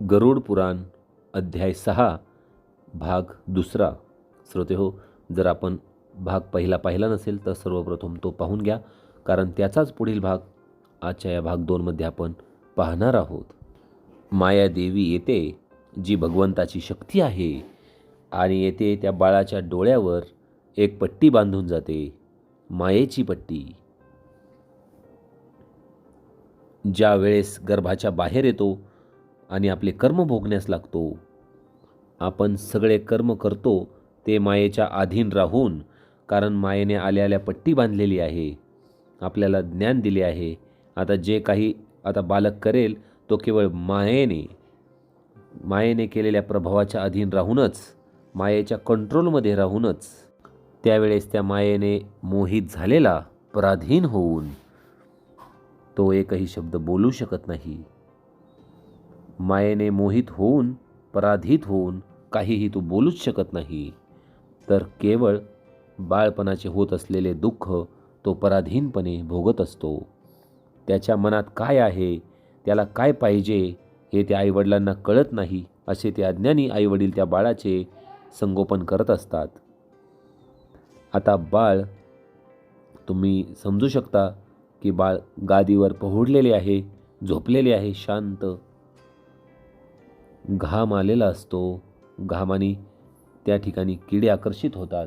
गरुड पुराण अध्याय सहा भाग दुसरा. श्रोते हो जर आपण भाग पहिला पाहिला नसेल तर सर्वप्रथम तो पाहून घ्या कारण त्याचाच पुढील भाग आजच्या या भाग दोनमध्ये आपण पाहणार आहोत. मायादेवी येते जी भगवंताची शक्ती आहे आणि येते त्या बाळाच्या डोळ्यावर एक पट्टी बांधून जाते मायेची पट्टी. ज्या वेळेस गर्भाच्या बाहेर येतो आणि आपले कर्म भोगण्यास लागतो. आपण सगळे कर्म करतो ते मायेच्या अधीन राहून कारण मायेने आल्या आल्या पट्टी बांधलेली आहे. आपल्याला ज्ञान दिले आहे. आता जे काही आता बालक करेल तो केवळ मायेने मायेने केलेल्या प्रभावाच्या अधीन राहूनच मायेच्या कंट्रोलमध्ये राहूनच त्यावेळेस त्या मायेने मोहित झालेला पराधीन होऊन तो एकही शब्द बोलू शकत नाही. मायेने मोहित होऊन पराधित होऊन काहीही तू बोलूच शकत नाही. तर केवळ बाळपणाचे होत असलेले दुःख तो पराधीनपणे भोगत असतो. त्याच्या मनात काय आहे? त्याला काय पाहिजे? हे त्या आईवडिलांना कळत नाही असे ते अज्ञानी आईवडील त्या बाळाचे संगोपन करत असतात. आता बाळ तुम्ही समजू शकता की बाळ गादीवर पहुडलेले आहे झोपलेले आहे शांत घाम आलेला असतो. घामाने त्या ठिकाणी किडे आकर्षित होतात.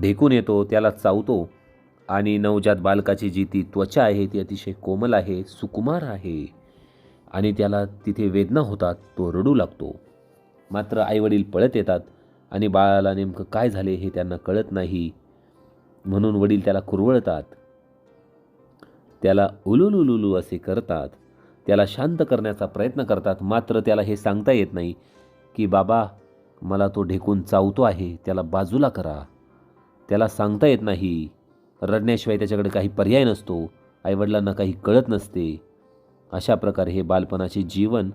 ढेकून येतो त्याला चावतो आणि नवजात बालकाची जी ती त्वचा आहे ती अतिशय कोमल आहे सुकुमार आहे आणि त्याला तिथे वेदना होतात तो रडू लागतो. मात्र आईवडील पळत येतात आणि बाळाला नेमकं काय झाले हे त्यांना कळत नाही. म्हणून वडील त्याला कुरवळतात. त्याला उलुलुलुलू असे करतात. त्याला शांत करण्याचा प्रयत्न करतात मात्र त्याला हे सांगता येत नाही की बाबा मला तो ढेकून चावतो आहे त्याला बाजूला करा. त्याला सांगता येत नाही. रडण्याशिवाय त्याच्याकडे काही पर्याय नसतो. आईवडिलांना काही कळत नसते. अशा प्रकारे हे बालपणाचे जीवन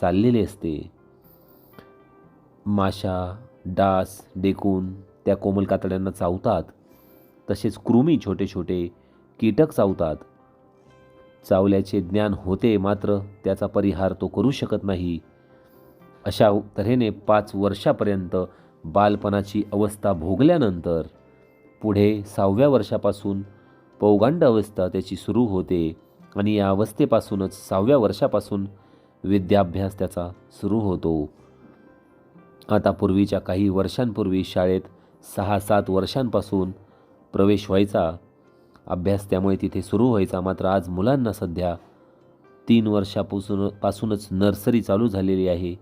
चाललेले असते. माशा डास डेकून त्या कोमल कातड्यांना चावतात. तसेच कृमी छोटे छोटे कीटक चावतात. चावल्याचे ज्ञान होते मात्र त्याचा परिहार तो करू शकत नाही. अशा तऱ्हेने पाच वर्षापर्यंत बालपणाची अवस्था भोगल्यानंतर पुढे सहाव्या वर्षापासून पौगांड अवस्था त्याची सुरू होते आणि या अवस्थेपासूनच सहाव्या वर्षापासून विद्याभ्यास त्याचा सुरू होतो. आता पूर्वीच्या काही वर्षांपूर्वी शाळेत सहा सात वर्षांपासून प्रवेश व्हायचा अभ्यास त्यामुळे तिथे सुरू व्हायचा. मात्र आज मुलांना सध्या तीन वर्षापासून पासूनच नर्सरी चालू झालेली आहे.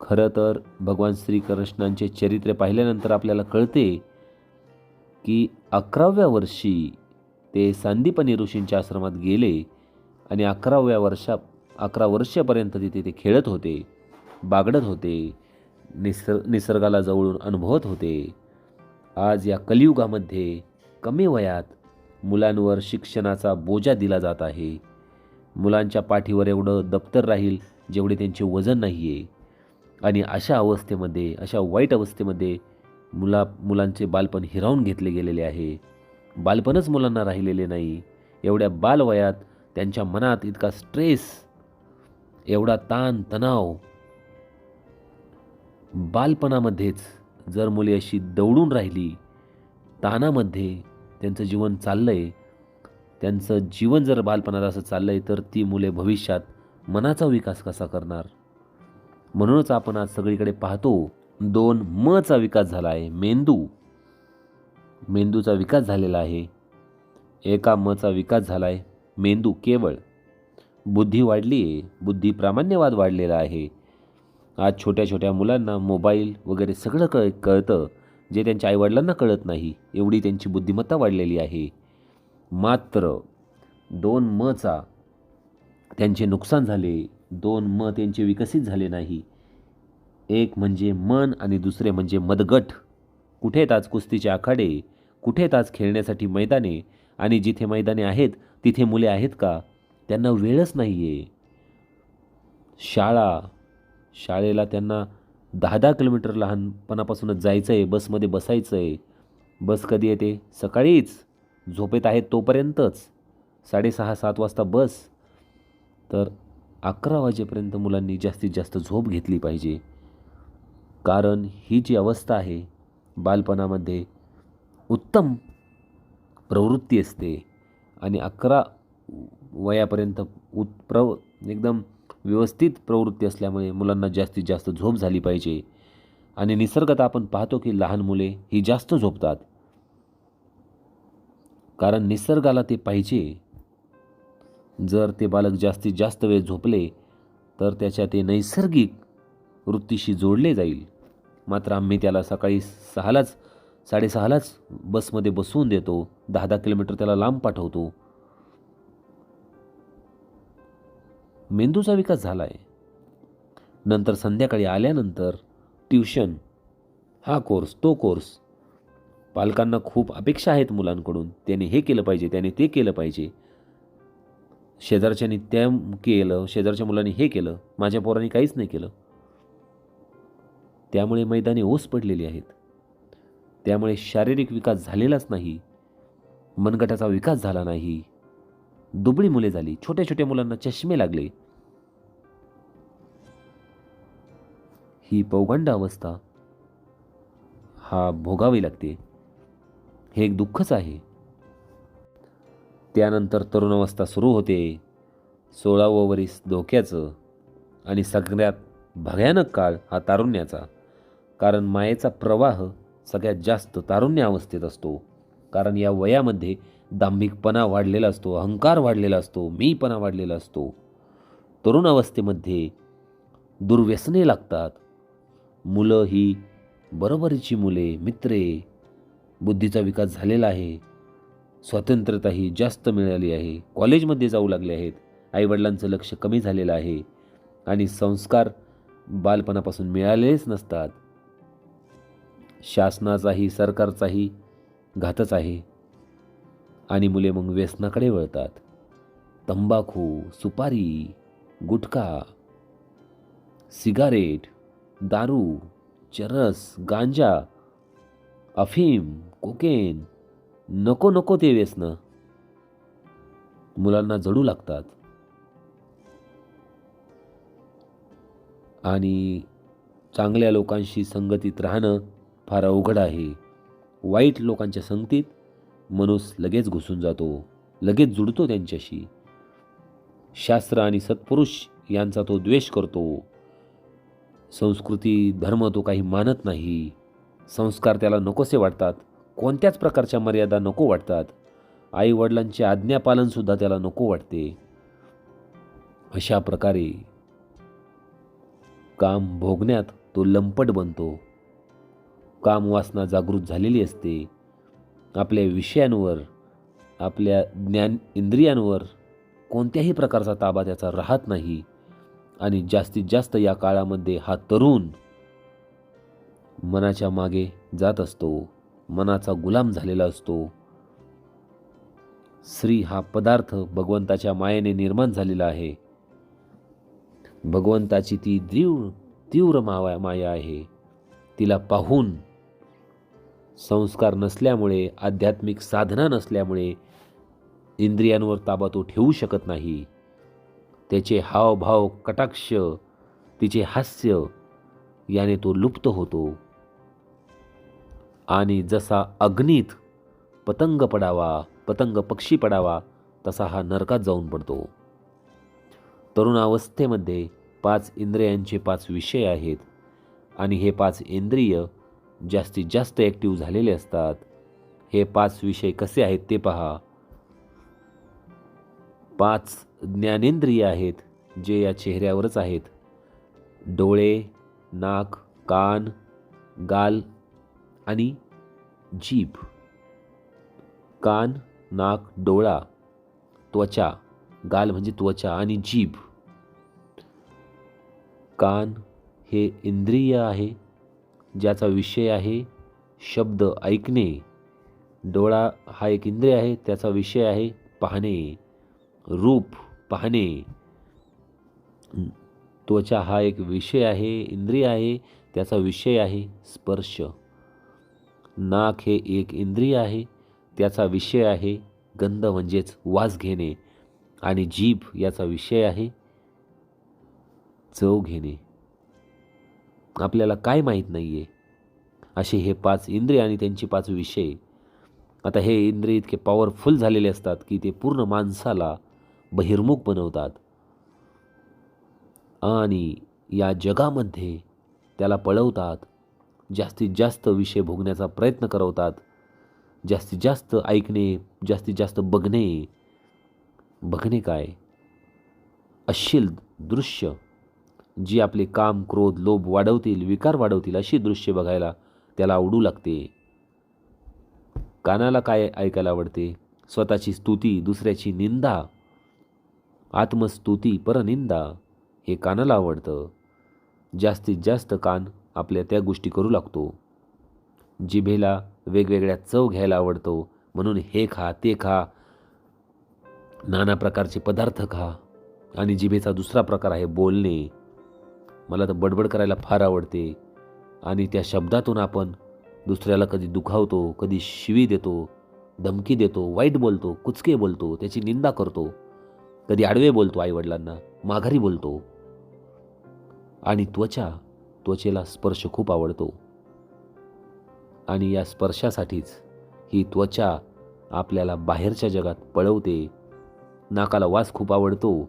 खरं तर भगवान श्रीकृष्णांचे चरित्र पाहिल्यानंतर आपल्याला कळते की अकराव्या वर्षी ते सांदीपनी ऋषींच्या आश्रमात गेले आणि अकराव्या वर्षा अकरा वर्षापर्यंत तिथे ते खेळत होते बागडत होते निसर् निसर्गाला जवळून अनुभवत होते. आज या कलियुगामध्ये कमी वयात मुलांवर शिक्षणाचा बोजा दिला जात आहे. मुलांच्या पाठीवर एवढं दप्तर राहील जेवढे त्यांचे वजन नाही आहे आणि अशा अवस्थेमध्ये अशा वाईट अवस्थेमध्ये मुला मुलांचे बालपण हिरावून घेतले गेलेले आहे. बालपणच मुलांना राहिलेले नाही. एवढ्या बालवयात त्यांच्या मनात इतका स्ट्रेस एवढा ताण तणाव बालपणामध्येच जर मुले अशी दौडून राहिली ताणामध्ये त्यांचं जीवन चाललं आहे त्यांचं जीवन जर बालपणात असं चाललं आहे तर ती मुले भविष्यात मनाचा विकास कसा करणार? म्हणूनच आपण आज सगळीकडे पाहतो दोन मचा विकास झाला आहे मेंदू. मेंदूचा विकास झालेला आहे. एका मचा विकास झाला आहे मेंदू केवळ. बुद्धी वाढली आहे बुद्धी प्रामाण्यवाद वाढलेला आहे. आज छोट्या छोट्या मुलांना मोबाईल वगैरे सगळं कळ कळतं. जे त्यांच्या आईवडिलांना कळत नाही एवढी त्यांची बुद्धिमत्ता वाढलेली आहे. मात्र दोन मचा त्यांचे नुकसान झाले दोन म त्यांचे विकसित झाले नाही. एक म्हणजे मन आणि दुसरे म्हणजे मदगट. कुठे आज कुस्तीचे आखाडे? कुठे आज खेळण्यासाठी मैदाने? आणि जिथे मैदाने आहेत तिथे मुले आहेत का? त्यांना वेळच नाही आहे शाळा. शाळेला त्यांना दहा दहा किलोमीटर लहानपणापासूनच जायचं आहे बसमध्ये बसायचं आहे बस कधी येते? सकाळीच. झोपेत आहे तोपर्यंतच. साडेसहा सात वाजता बस. तर अकरा वाजेपर्यंत मुलांनी जास्तीत जास्त झोप घेतली पाहिजे. कारण ही जी अवस्था आहे बालपणामध्ये उत्तम प्रवृत्ती असते. आणि अकरा वयापर्यंत उत् प्रव एकदम व्यवस्थित प्रवृत्ती असल्यामुळे मुलांना जास्तीत जास्त झोप झाली पाहिजे. आणि निसर्गात आपण पाहतो की लहान मुले ही जास्त झोपतात. कारण निसर्गाला ते पाहिजे. जर ते बालक जास्तीत जास्त वेळ झोपले तर त्याच्या ते नैसर्गिक वृत्तीशी जोडले जाईल. मात्र आम्ही त्याला सकाळी सहालाच साडेसहालाच बसमध्ये बसवून देतो. दहा दहा किलोमीटर त्याला लांब पाठवतो. मेंदूचा विकास झाला आहे नंतर संध्याकाळी आल्यानंतर ट्युशन हा कोर्स तो कोर्स. पालकांना खूप अपेक्षा आहेत मुलांकडून. त्याने हे केलं पाहिजे त्याने ते केलं पाहिजे. शेजारच्यानी त्या केलं शेजारच्या मुलांनी हे केलं माझ्या पोरांनी काहीच नाही केलं. त्यामुळे मैदानी ओस पडलेली आहेत. त्यामुळे शारीरिक विकास झालेलाच नाही. मनगटाचा विकास झाला नाही. दुबळी मुले झाली. छोट्या छोट्या मुलांना चष्मे लागले. ही पौगंड अवस्था हा भोगावी लागते. हे एक दुःखच आहे. त्यानंतर तरुणावस्था सुरू होते. सोळावं वरीस धोक्याचं आणि सगळ्यात भयानक काळ हा तारुण्याचा कारण मायेचा प्रवाह सगळ्यात जास्त तारुण्य अवस्थेत असतो. कारण या वयामध्ये दांभिकपणा वाढलेला असतो अहंकार वाढलेला असतो मीपणा वाढलेला असतो. तरुण अवस्थेमध्ये दुर्व्यसने लागतात. मुलं ही बरोबरीची मुले मित्रे. बुद्धीचा विकास झालेला आहे. स्वतंत्रता ही जास्त मिळाली आहे. कॉलेजमध्ये जाऊ लागले आहेत. आईवडिलांचं लक्ष कमी झालेलं आहे. आणि संस्कार बालपणापासून मिळालेच नसतात. शासनाचाही सरकारचाही घातच आहे. आणि मुले मग व्यसनाकडे वळतात. तंबाखू सुपारी गुटखा सिगारेट दारू चरस गांजा अफीम कोकेन नको नको ते व्यसनं मुलांना जडू लागतात. आणि चांगल्या लोकांशी संगतीत राहणं फार अवघड आहे. वाईट लोकांच्या संगतीत मनुस लगेच घुसून जातो लगेच जुडतो त्यांच्याशी. शास्त्र आणि सत्पुरुष यांचा तो द्वेष करतो. संस्कृती धर्म तो काही मानत नाही. संस्कार त्याला नकोसे वाटतात. कोणत्याच प्रकारच्या मर्यादा नको वाटतात. आई वडिलांचे आज्ञापालनसुद्धा त्याला नको वाटते. अशा प्रकारे काम भोगण्यात तो लंपट बनतो. काम वासना जागृत झालेली असते. आपल्या विषयांवर आपल्या ज्ञान इंद्रियांवर कोणत्याही प्रकारचा ताबा त्याचा राहत नाही. आणि जास्तीत जास्त या काळामध्ये हा तरुण मनाच्या मागे जात असतो मनाचा गुलाम झालेला असतो. स्त्री हा पदार्थ भगवंताच्या मायेने निर्माण झालेला आहे. भगवंताची ती तीव्र तीव्र मावा माया आहे. तिला पाहून संस्कार नसल्यामुळे आध्यात्मिक साधना नसल्यामुळे इंद्रियांवर ताबा तो ठेवू शकत नाही. त्याचे हावभाव कटाक्ष तिचे हास्य याने तो लुप्त होतो. आणि जसा अग्नीत पतंग पडावा पतंग पक्षी पडावा तसा हा नरकात जाऊन पडतो. तरुणावस्थेमध्ये पाच इंद्रियांचे पाच विषय आहेत आणि हे पाच इंद्रिय जास्तीत जास्त ॲक्टिव्ह झालेले असतात. हे पाच विषय कसे आहेत ते पहा. पाच ज्ञानेंद्रिय आहेत जे या चेहऱ्यावरच आहेत. डोळे नाक कान गाल आणि जीभ. कान नाक डोळा त्वचा. गाल म्हणजे त्वचा आणि जीभ. कान हे इंद्रिय आहे ज्याचा विषय आहे शब्द ऐकणे. डोळा हा एक इंद्रिय आहे त्याचा विषय आहे पाहणे. रूप पाहणे. त्वचा हा एक विषय आहे इंद्रिय आहे त्याचा विषय आहे स्पर्श. नाक हे एक इंद्रिय आहे त्याचा विषय आहे गंध म्हणजेच वास घेणे आणि जीभ याचा विषय आहे चव घेणे. आपल्याला काय माहीत नाही आहे असे हे पाच इंद्रिय आणि त्यांचे पाच विषय. आता हे इंद्रिय इतके पॉवरफुल झालेले असतात की ते पूर्ण माणसाला बहिर्मुख बनवतात. आणि या जगामध्ये त्याला पळवतात जास्तीत जास्त विषय भोगण्याचा प्रयत्न करवतात जास्तीत जास्त ऐकणे जास्तीत जास्त बघणे. बघणे काय? अश्लील दृश्य जी आपले काम क्रोध लोभ वाढवतील विकार वाढवतील अशी दृश्य बघायला त्याला आवडू लागते. कानाला काय ऐकायला आवडते? स्वतःची स्तुती दुसऱ्याची निंदा. आत्मस्तुती परनिंदा हे कानाला आवडतं. जास्तीत जास्त कान आपल्या त्या गोष्टी करू लागतो. जिभेला वेगवेगळ्या चव घ्यायला आवडतो. म्हणून हे खा ते खा. नाना प्रकारचे पदार्थ खा. आणि जिभेचा दुसरा प्रकार आहे बोलणे. मला तर बडबड करायला फार आवडते. आणि त्या शब्दातून आपण दुसऱ्याला कधी दुखावतो कधी शिवी देतो धमकी देतो वाईट बोलतो कुचके बोलतो त्याची निंदा करतो. कधी आडवे बोलतो आईवडिलांना माघारी बोलतो. आणि त्वचा त्वचेला स्पर्श खूप आवडतो. आणि या स्पर्शासाठीच ही त्वचा आपल्याला बाहेरच्या जगात पळवते. नाकाला वास खूप आवडतो.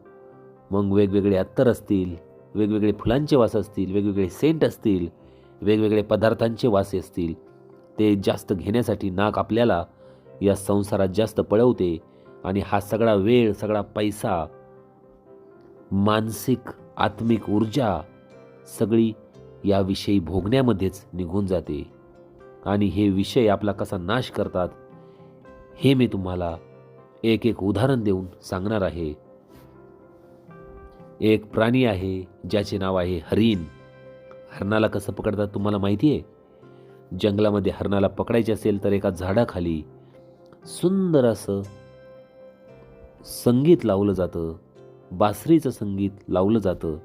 मग वेगवेगळे अत्तर असतील वेगवेगळे फुलांचे वास असतील वेगवेगळे सेंट असतील वेगवेगळे पदार्थांचे वास असतील ते जास्त घेण्यासाठी नाक आपल्याला या संसारात जास्त पळवते. आणि हा सगळा वेळ सगळा पैसा मानसिक आत्मिक ऊर्जा सगळी याविषयी भोगण्यामध्येच निघून जाते. आणि हे विषय आपला कसा नाश करतात हे मी तुम्हाला एक एक उदाहरण देऊन सांगणार आहे. एक प्राणी आहे ज्याचे नाव आहे हरिण. हरणाला कसं पकडतात तुम्हाला माहिती आहे जंगलामध्ये हरणाला पकडायचे असेल तर एका झाडाखाली सुंदर असं संगीत लावलं जातं बासरीचं संगीत लावलं जातं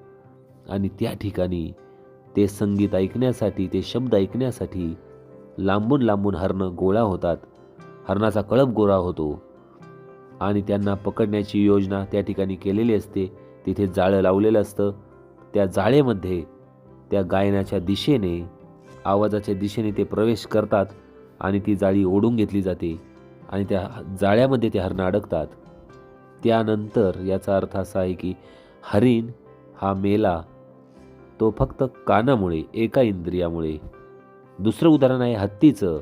आणि त्या ठिकाणी ते संगीत ऐकण्यासाठी ते शब्द ऐकण्यासाठी लांबून लांबून हरणं गोळा होतात हरणाचा कळप गोळा होतो आणि त्यांना पकडण्याची योजना त्या ठिकाणी केलेली असते. तिथे जाळं लावलेलं असतं. त्या जाळेमध्ये त्या गायनाच्या दिशेने आवाजाच्या दिशेने ते प्रवेश करतात आणि ती जाळी ओढून घेतली जाते आणि त्या जाळ्यामध्ये ते हरणं अडकतात. त्यानंतर याचा अर्थ असा आहे की हरिण हा मेला तो फक्त कानामुळे एका इंद्रियामुळे. दुसरं उदाहरण आहे हत्तीचं.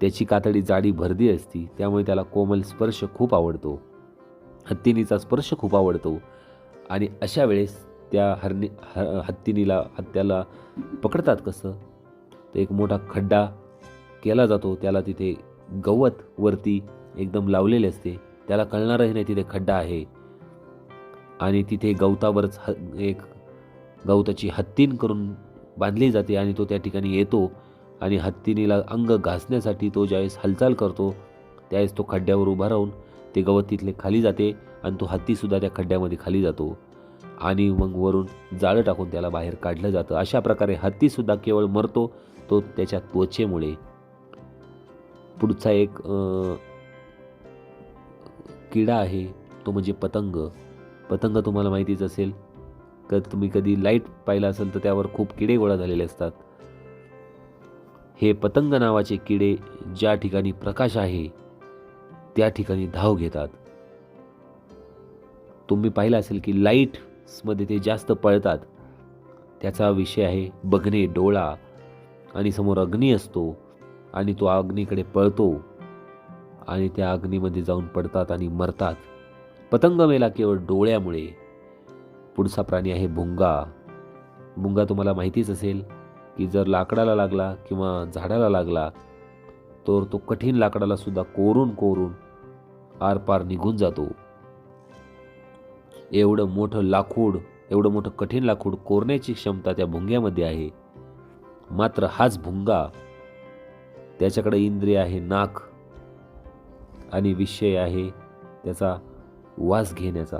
त्याची कातडी जाडी भरदी असती त्यामुळे त्याला कोमल स्पर्श खूप आवडतो. हत्तीनीचा स्पर्श खूप आवडतो. आणि अशा वेळेस त्या हरणी ह हत्तीनीला हत्त्याला पकडतात कसं? तर एक मोठा खड्डा केला जातो. त्याला तिथे गवत वरती एकदम लावलेले असते. त्याला कळणारही नाही तिथे खड्डा आहे. आणि तिथे गवतावरच ह एक गवताची हत्तीन करून बांधली जाते आणि तो त्या ठिकाणी येतो आणि हत्तीनीला अंग घासण्यासाठी तो ज्यावेळेस हालचाल करतो त्यावेळेस तो खड्ड्यावर उभा राहून ते गवत तिथले खाली जाते आणि तो हत्तीसुद्धा त्या खड्ड्यामध्ये खाली जातो. आणि मग वरून जाळं टाकून त्याला बाहेर काढलं जातं. अशा प्रकारे हत्तीसुद्धा केवळ मरतो तो त्याच्या त्वचेमुळे. पुढचा एक किडा आहे तो म्हणजे पतंग. पतंग तुम्हाला माहितीच असेल. तर तुम्ही कधी लाइट पाहिला असेल तर त्यावर खूप किडे गोळा झालेले असतात. हे पतंग नावाचे किडे ज्या ठिकाणी प्रकाश आहे त्या ठिकाणी धाव घेतात. तुम्ही पाहिलं असेल की लाईट्समध्ये ते जास्त पळतात. त्याचा विषय आहे बघणे डोळा. आणि समोर अग्नी असतो आणि तो अग्नीकडे पळतो. आणि त्या अग्नीमध्ये जाऊन पडतात आणि मरतात. पतंग मेला केवळ डोळ्यामुळे. पुढचा प्राणी आहे भुंगा. भुंगा तुम्हाला माहितीच असेल की जर लाकडाला लागला किंवा झाडाला लागला तर तो कठीण लाकडाला सुद्धा कोरून कोरून आरपार निघून जातो. एवढं मोठं लाकूड एवढं मोठं कठीण लाकूड कोरण्याची क्षमता त्या भुंग्यामध्ये आहे. मात्र हाच भुंगा. त्याच्याकडे इंद्रिय आहे नाक. आणि विषय आहे त्याचा वास घेण्याचा.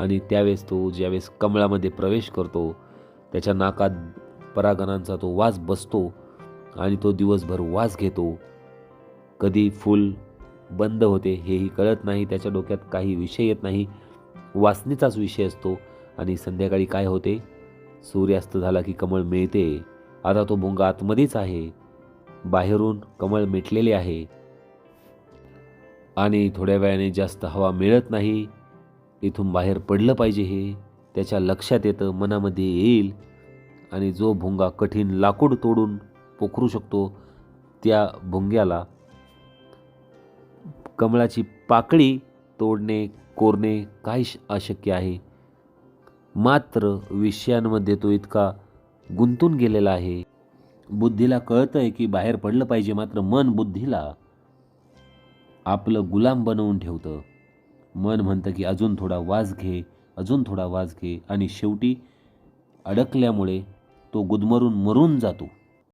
आणि त्यावेळेस तो ज्यावेळेस कमळामध्ये प्रवेश करतो त्याच्या नाकात परागणांचा तो वास बसतो आणि तो दिवसभर वास घेतो. कधी फूल बंद होते हेही कळत नाही त्याच्या डोक्यात काही विषय येत नाही. वासनेचाच विषय असतो आणि संध्याकाळी काय होते? सूर्यास्त झाला की कमळ मिळते. आता तो भुंगा आतमध्येच आहे. बाहेरून कमळ मिटलेले आहे. आणि थोड्या वेळाने जास्त हवा मिळत नाही इथून बाहेर पडलं पाहिजे हे त्याच्या लक्षात येतं मनामध्ये येईल. आणि जो भुंगा कठीण लाकूड तोडून पोखरू शकतो त्या भुंग्याला कमळाची पाकळी तोडणे कोरणे काही अशक्य आहे. मात्र विषयांमध्ये तो इतका गुंतून गेलेला आहे. बुद्धीला कळतं आहे की बाहेर पडलं पाहिजे मात्र मन बुद्धीला आपलं गुलाम बनवून ठेवतं. मन म्हणतं की अजून थोडा वास घे अजून थोडा वास घे. आणि शेवटी अडकल्यामुळे तो गुदमरून मरून जातो.